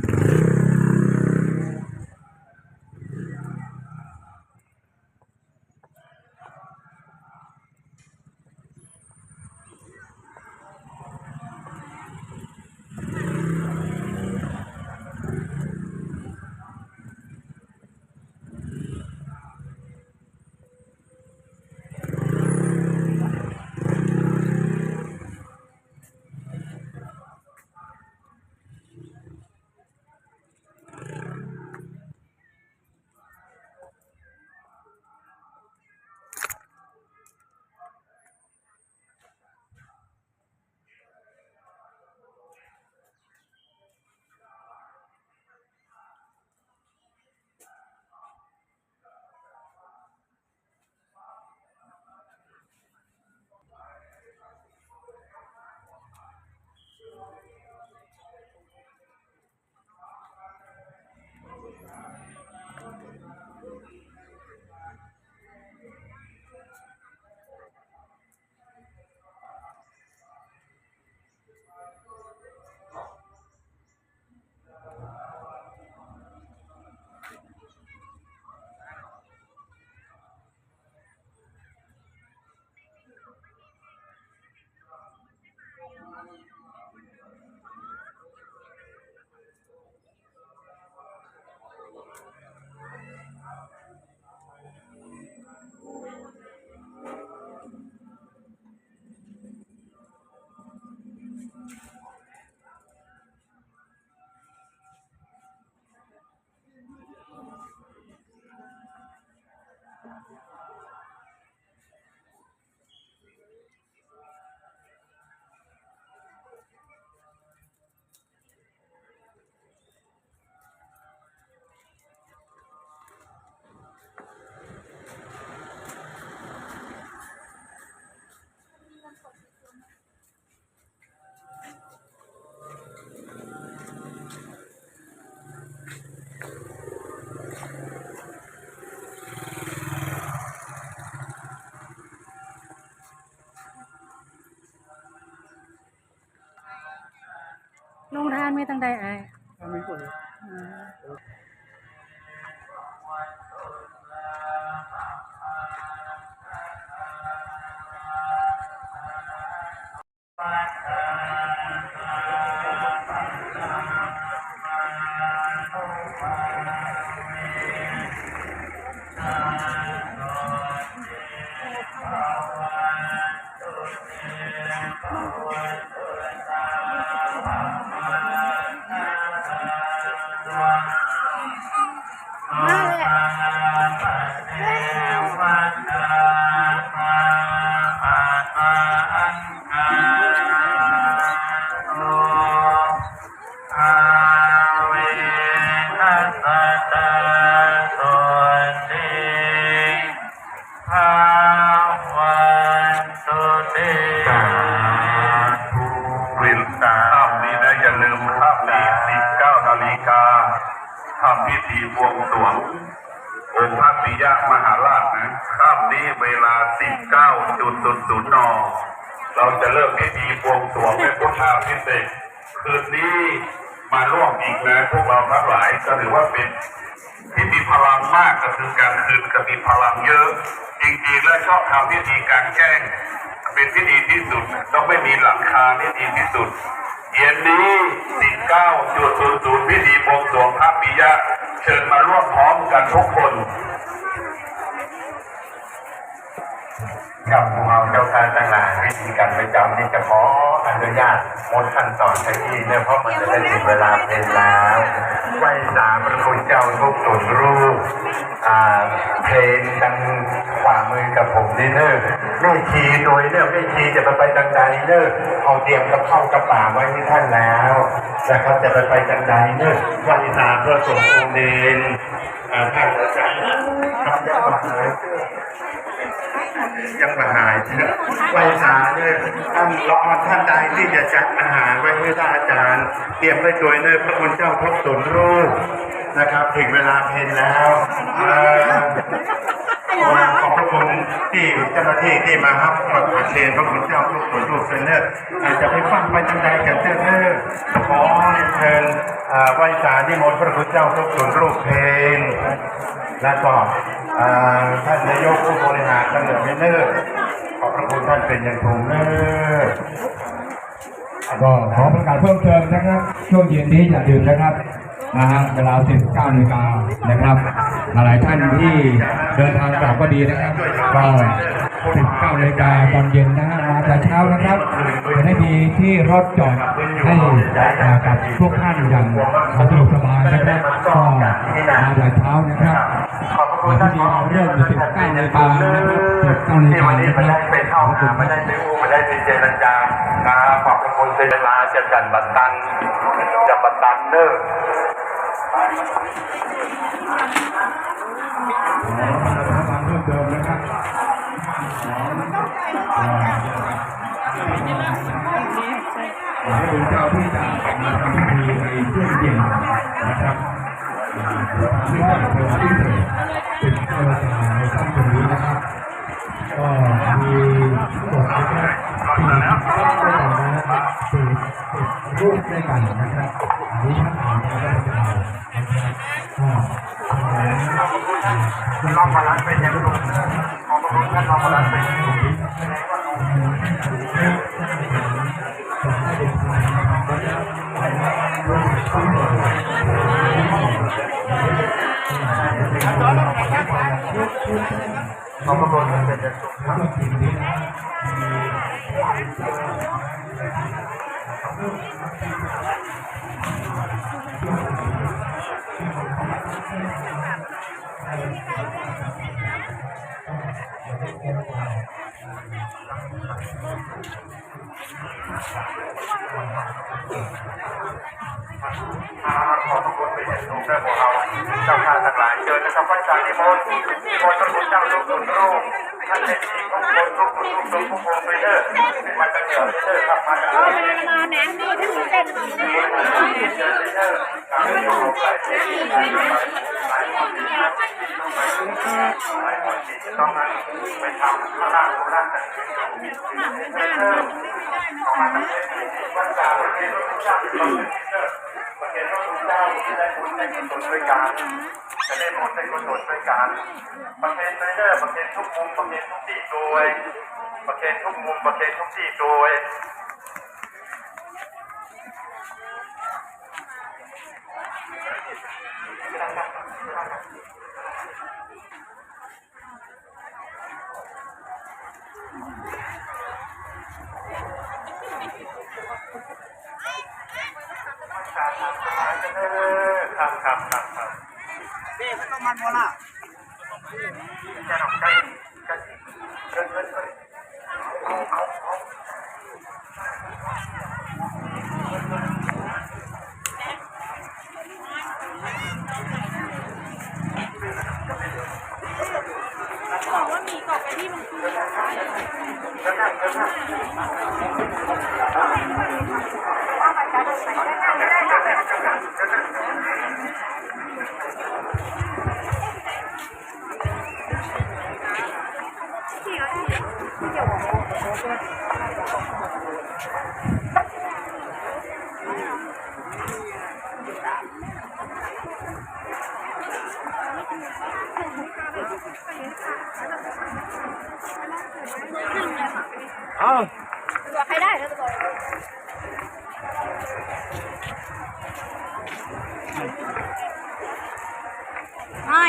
Brrr. ลงทานมีตั้งใดอายถ้ามีคนอืมมา กาทำพิธีบวงสรวง องค์พระปิยมหาราชนะข้ามนี้เวลา 19.00น เราจะเริ่มพิธีบวงสรวงเป็นพุทธาพิเศษคืนนี้มาร่วมอีกนะพวกเราทั้งหลายก็ถือว่าเป็นที่มีพลังมากก็คือการคืนก็มีพลังเยอะ จริงๆแล้วชอบทำพิธีการแจ้ง เป็นพิธีที่สุดต้องไม่มีหลังคาที่ดีที่สุดเย็นนี้ 19.00 พิธีบวงสรวงพระปิยะ เชิญมาร่วมพร้อมกันทุกคนกับพวกเราเจ้าการต่างหลายวิธีการประจำนี่จะขออนุญาตหมดขั้นตอนทันทีเนี่ยเพราะมันจะได้ถึงเวลาเพลแล้วไหวสามพระคุณเจ้าทุกส่วนรูปอ่าเพลงทางขวามือกับผมนี่เนอะ แม่ชีโดยเนี่ยแม่ชีจะไปไปทางใดเนอะเอาเตรียมกับข้าวกับป่าไว้ให้ท่านแล้วนะครับจะไปไปทางใดเนอะไหวสามพระสงฆ์องค์เดนอ่าท่านอาจารย์ครับจะมาหายังมาหายเถอะไหาเนี่ยท่านรอท่านใดที่จะจัดอาหารไว้ให้ท่านอาจารย์ เตรียมไว้โดยเนิ่นพระคุณเจ้าทบสนรูปนะครับถึงเวลาเพลแล้ว ขอบพระคุณที่เจ้าหน้าที่ที่มาครับมาอัญเชิญพระคุณเจ้าทบสนรูปเซนเนอร์อาจจะไปฟังไปทางใดกันเจ้าเนอร์ขอเชิญไหวสานิมนต์พระคุณเจ้าทบสนรูปเพลงและก็ท่านนายกผู้บริหารตำรวจเนอร์ขอบพระคุณท่านเป็นอย่างสูงเนอร์ก็ขอประกาศเพิ่มเติมนะครับช่วงเย็นนี้อย่าลืมนะครับ นะฮะเวลา 19นาฬิกานะครับ หลายท่านที่เดินทางกลับก็ดีนะครับก็19นาฬิกาตอนเย็นนะฮะมาแต่เช้านะครับจะได้มีที่รถจอดให้อ่ากับพวกท่านอย่างสะดวกสบายนะครับก็มาแต่เช้านะครับ ขอบพระคุณท่านพิธีเราเริ่มอยู่19นาฬิกานะครับ19นาฬิที่วันนี้ไม่ได้ไปเข้าหาไม่ได้ไปอู้ไม่ได้ไปเจรจานะขอบคุณเวลาจะจันบัตตันจะบัตตันเนอร์ขอประกาศเพิ่มเติมนะครับขอให้เจ้าที่จะมาทำพิธีในช่วงเย็นนะครับที่จะเปิดที่เถิเป็น รับสี่ข้อนะครับสี่รูปด้วยกันนะครับอันนี้ท่านอ่านไปได้เป็นเรานะครับก็น้องมาลันเป็นอย่างสูงขอบพระคุณท่านน้องมาลันเป็นอย่างสูงข อบพระคุณท่าเป็นอย่างสูงครับขอบคุณเป็นอย่างสูงด้วยพวกเราเจ้าข้าทั้ง เชิญนะครับพระอาจารย์นิมนต์นิมนต์พระคุณเจ้าทุกคนรูปท่านเป็นที่ของคนทุกคนทุกคนทุกคนไปเด้อมาจากเหนือไปเด้อครับมาจากเหนือาแหนมดีที่สุดเต้นเชิญเด้อตามที่ผมไปต้องไปทำข้างล่างข้างล่างวัดจ่าประเคนพระเจ้าเป็นคนประเคนพระพุทธเจ้าจะได้บุญได้กุศลด้วยกัน จะได้บุญได้กุศลด้วยกันประเคนไปเด้อประเคนทุกมุมประเคนทุกที่โดยประเคนทุกมุมประเคนทุกที่โดยครับครับครับครับ บอกว่ามีกรอบไปที่มันคือ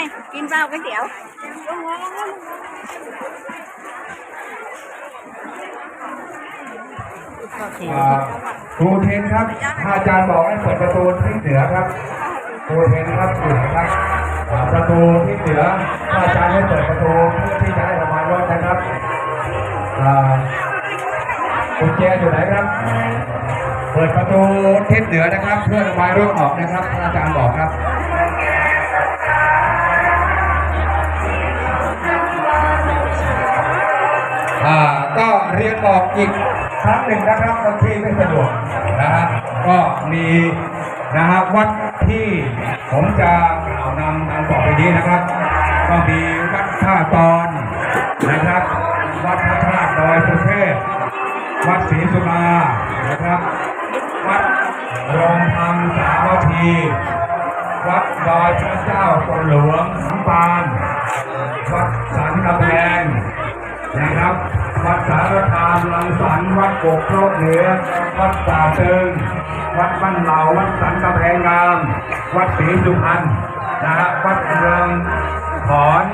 ไม่กินเปล่าก๋วยเตี๋ยวครูเทนครับถ้าอาจารย์บอกให้เปิดประตูที่เหนือครับครูเทนครับอยู่ไหนครับประตูที่เหนือถ้าอาจารย์ให้เปิดประตูเพื่อที่จะให้ระบายรถนะครับอ่ากุญแจอยู่ไหนครับ เปิดประตูทิศเหนือนะครับ เพื่อระบายรถออกนะครับอาจารย์บอกครับ อ่าก็เรียนบอกอีกครั้งหนึ่งนะครับบางที่ไม่สะดวกนะฮะก็มีนะฮะวัดที่ผมจะกล่าวนำนำต่อไปนี้นะครับ ก็มีวัดท่าตอนนะครับ วัดพระธาตุดอยสุเทพวัดศรีสุมานะครับ วัดโรงธรรมสามัคคีวัดดอยพระเจ้าตนหลวงน้ำปานวัดสันกำแพง นะครับวัดสารคามลังสันวัดโกกโลกเหนือวัดป่าเติงวัดบ้านเหล่าวัดสันกำแพงงาม วัดศรีสุพรรณนะฮะวัดเรืองขอน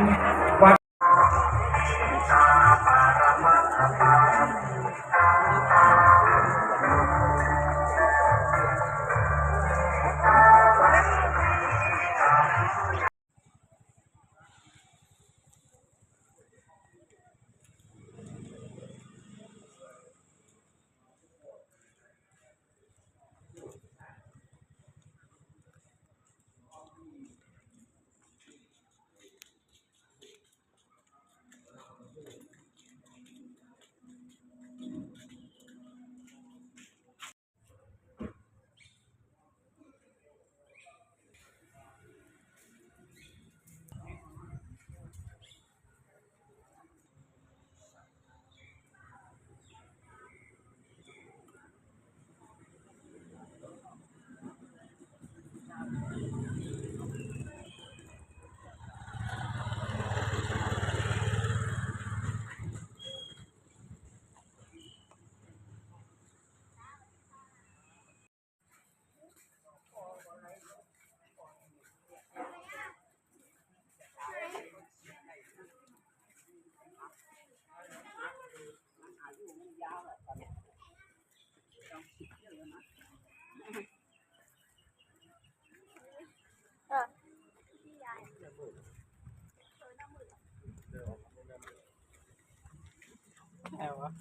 哎，我